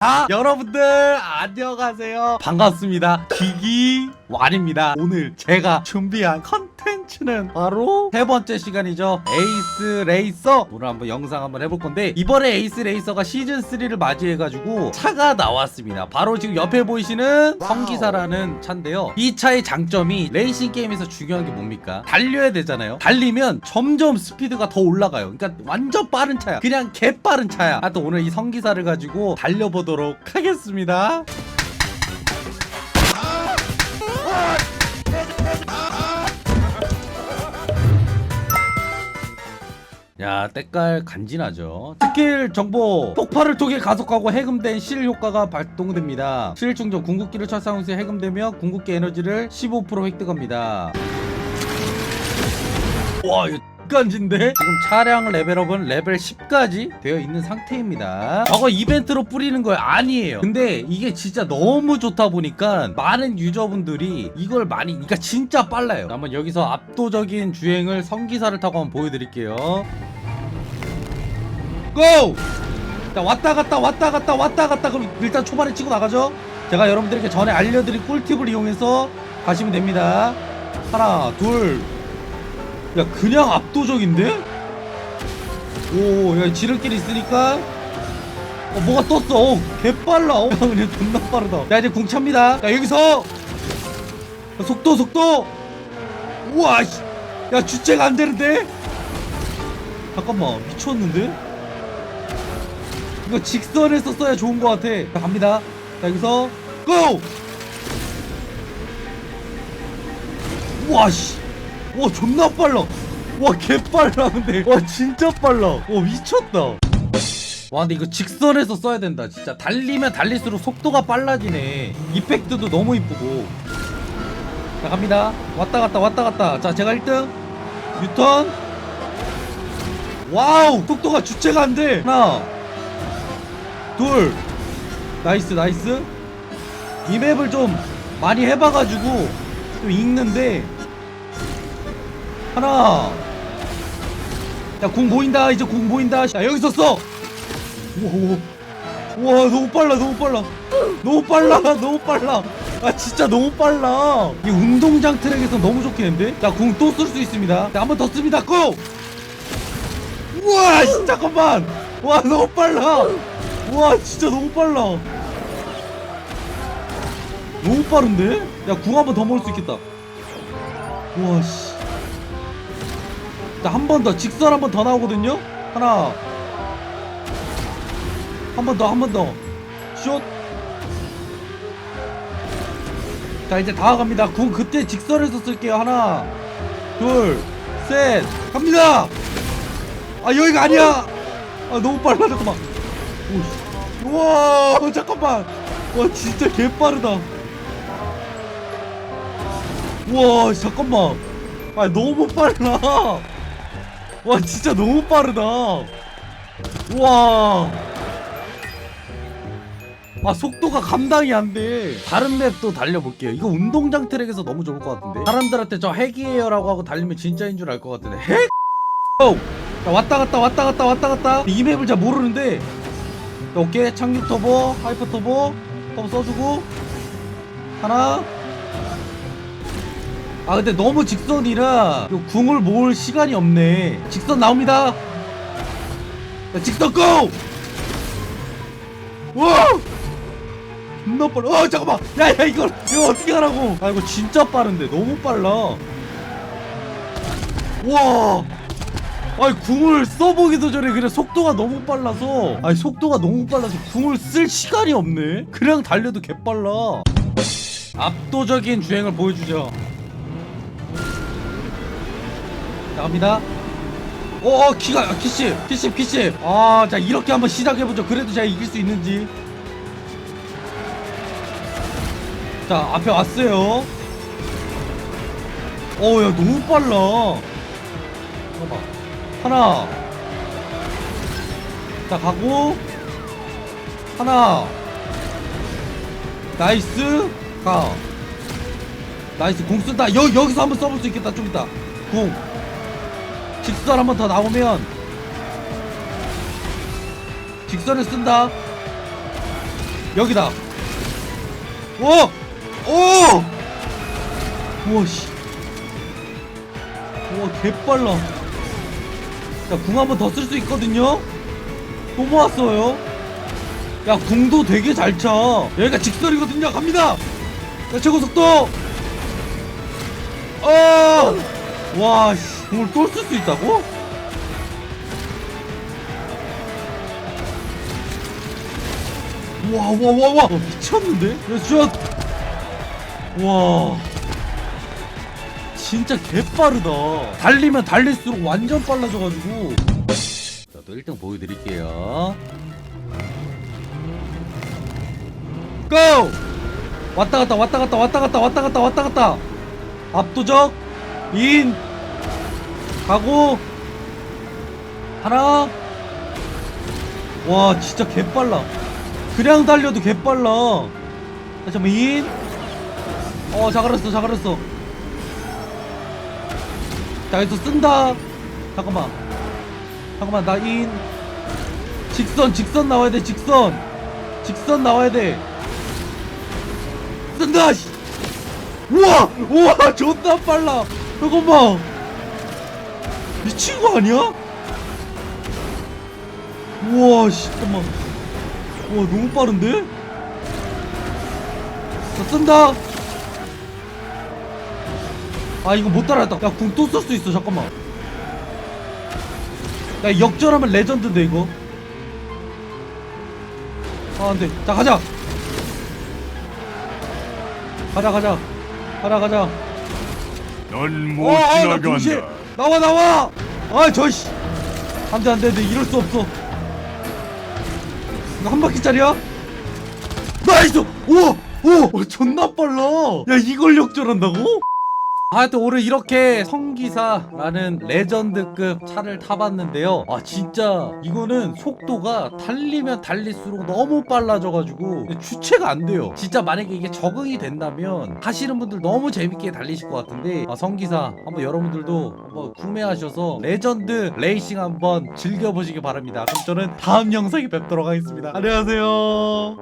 아, 여러분들 안녕하세요. 반갑습니다. 기기 완입니다. 오늘 제가 준비한 컨텐츠는 바로 세 번째 시간이죠. 에이스 레이서. 오늘 한번 영상 한번 해볼 건데 이번에 에이스 레이서가 시즌 3를 맞이해가지고 차가 나왔습니다. 바로 지금 옆에 보이시는 성기사라는 차인데요. 이 차의 장점이 레이싱 게임에서 중요한 게 뭡니까? 달려야 되잖아요. 달리면 점점 스피드가 더 올라가요. 그러니까 완전 빠른 차야. 그냥 개 빠른 차야. 하여튼 오늘 이 성기사를 가지고 달려보도록 하겠습니다. 야, 때깔 간지나죠. 스킬 정보 폭발을 통해 가속하고 해금된 실 효과가 발동됩니다. 실 충전 궁극기를 철사용 시 해금되며 궁극기 에너지를 15% 획득합니다. 와, 이거 간진데? 지금 차량 레벨업은 레벨 10까지 되어 있는 상태입니다. 저거 이벤트로 뿌리는 거예요? 아니에요. 근데 이게 진짜 너무 좋다 보니까 많은 유저분들이 이걸 많이, 그러니까 진짜 빨라요. 한번 여기서 압도적인 주행을 성기사를 타고 한번 보여드릴게요. 고! 자, 왔다 갔다 왔다 갔다 왔다 갔다 그럼 일단 초반에 치고 나가죠. 제가 여러분들에게 전에 알려드린 꿀팁을 이용해서 가시면 됩니다. 하나, 둘, 야 그냥 압도적인데? 오야 지름길 있으니까. 어 뭐가 떴어? 어, 개빨라. 어 그냥 존나 빠르다. 자 이제 궁 찹니다. 자 여기서! 야, 속도 속도! 우와 씨. 야 주체가 안 되는데? 잠깐만 미쳤는데? 이거 직선에서 써야 좋은 것 같아. 자 갑니다. 자 여기서 고! 우와 씨 와 존나 빨라. 와 개빨라 근데. 와 진짜 빨라. 와 미쳤다. 와 근데 이거 직선에서 써야 된다 진짜. 달리면 달릴수록 속도가 빨라지네. 이펙트도 너무 이쁘고. 자 갑니다. 왔다 갔다 왔다 갔다. 자 제가 1등. 유턴. 와우 속도가 주체가 안돼. 하나 둘. 나이스 나이스. 이 맵을 좀 많이 해봐가지고 좀 익는데 하나. 야궁 보인다 이제 궁 보인다. 야 여기서 써 우와, 우와 너무 빨라 너무 빨라. 너무 빨라 너무 빨라. 아 진짜 너무 빨라. 이 운동장 트랙에서 너무 좋겠는데? 자궁 또 쓸 수 있습니다. 자 한 번 더 씁니다. 고! 우와 씨, 잠깐만. 와 너무 빨라. 우와 진짜 너무 빨라. 너무 빠른데? 야 궁 한 번 더 먹을 수 있겠다. 우와 씨. 자, 한 번 더. 직선 한 번 더 나오거든요? 하나. 한 번 더, 한 번 더. 슛. 자, 이제 다 갑니다. 궁 그때 직선에서 쓸게요. 하나, 둘, 셋. 갑니다! 아, 여기가 아니야! 아, 너무 빨라. 잠깐만. 오씨. 우와, 잠깐만. 와, 진짜 개 빠르다. 우와, 잠깐만. 아, 너무 빨라. 와 진짜 너무 빠르다. 우와. 아 속도가 감당이 안돼. 다른 맵도 달려볼게요. 이거 운동장 트랙에서 너무 좋을 것 같은데. 사람들한테 저 핵이에요 라고 하고 달리면 진짜인 줄 알 것 같은데. 핵? 오! 자, 왔다 갔다 왔다 갔다 왔다 갔다. 이 맵을 잘 모르는데. 자, 오케이 착륙 터보 하이퍼 터보. 터보 써주고. 하나 아 근데 너무 직선이라 요 궁을 모을 시간이 없네. 직선 나옵니다. 자, 직선 고! 와! 존나 빨라. 어 잠깐만. 야야 이걸 이거 어떻게 하라고? 아 이거 진짜 빠른데. 너무 빨라. 와! 아니 궁을 써보기도 전에 그냥 속도가 너무 빨라서. 아니 속도가 너무 빨라서 궁을 쓸 시간이 없네. 그냥 달려도 개빨라. 압도적인 주행을 보여주죠 자 갑니다. 어, 어 키가 아, 키씨 키씨 키씨 아 자 이렇게 한번 시작해 보죠. 그래도 제가 이길 수 있는지. 자 앞에 왔어요. 어야 너무 빨라. 잠깐만 하나. 자 가고. 하나. 나이스. 가. 나이스. 궁 쓴다. 여, 여기서 한번 써볼 수 있겠다. 좀 이따. 궁 직선 한번 더 나오면 직선을 쓴다. 여기다. 오! 오! 우와 씨. 우와 개빨라. 야궁 한 번 더 쓸 수 있거든요? 또 모았어요. 야 궁도 되게 잘차. 여기가 직선이거든요. 갑니다. 야 최고 속도. 어! 어와씨 궁을 또 쓸 수 있다고? 와 와 와와 어, 미쳤는데? 야 슛! 와 진짜 개빠르다 달리면 달릴수록 완전 빨라져가지고 자, 또 1등 보여드릴게요 고! 왔다 갔다 왔다 갔다 왔다 갔다 왔다 갔다 왔다 갔다 압도적 인 가고. 하나. 와 진짜 개빨라. 그냥 달려도 개빨라. 자, 잠깐만 인어 자갈았어 자갈았어. 자 여기서 쓴다. 잠깐만. 잠깐만 나 인. 직선 직선 나와야 돼 직선. 직선 나와야 돼. 쓴다 씨. 우와 우와 존나 빨라. 잠깐만 미친 거 아니야? 우와 씨 잠깐만. 우와 너무 빠른데? 자 쓴다. 아 이거 못 따라했다. 야 궁 또 쓸 수 있어 잠깐만. 야 역전하면 레전드인데 이거? 아 안돼. 자 가자. 가자 가자. 가자 가자. 넌 못 어, 아, 나 동시에 지나간다. 나와 나와! 아 저씨! 안돼 안돼 안돼 이럴 수 없어. 이거 한 바퀴짜리야? 나이스! 우와 오 존나 빨라! 야 이걸 역전한다고? 하여튼 오늘 이렇게 성기사라는 레전드급 차를 타봤는데요. 아 진짜 이거는 속도가 달리면 달릴수록 너무 빨라져가지고 주체가 안 돼요. 진짜 만약에 이게 적응이 된다면 하시는 분들 너무 재밌게 달리실 것 같은데 아, 성기사 한번 여러분들도 한번 구매하셔서 레전드 레이싱 한번 즐겨보시기 바랍니다. 그럼 저는 다음 영상에 뵙도록 하겠습니다. 안녕하세요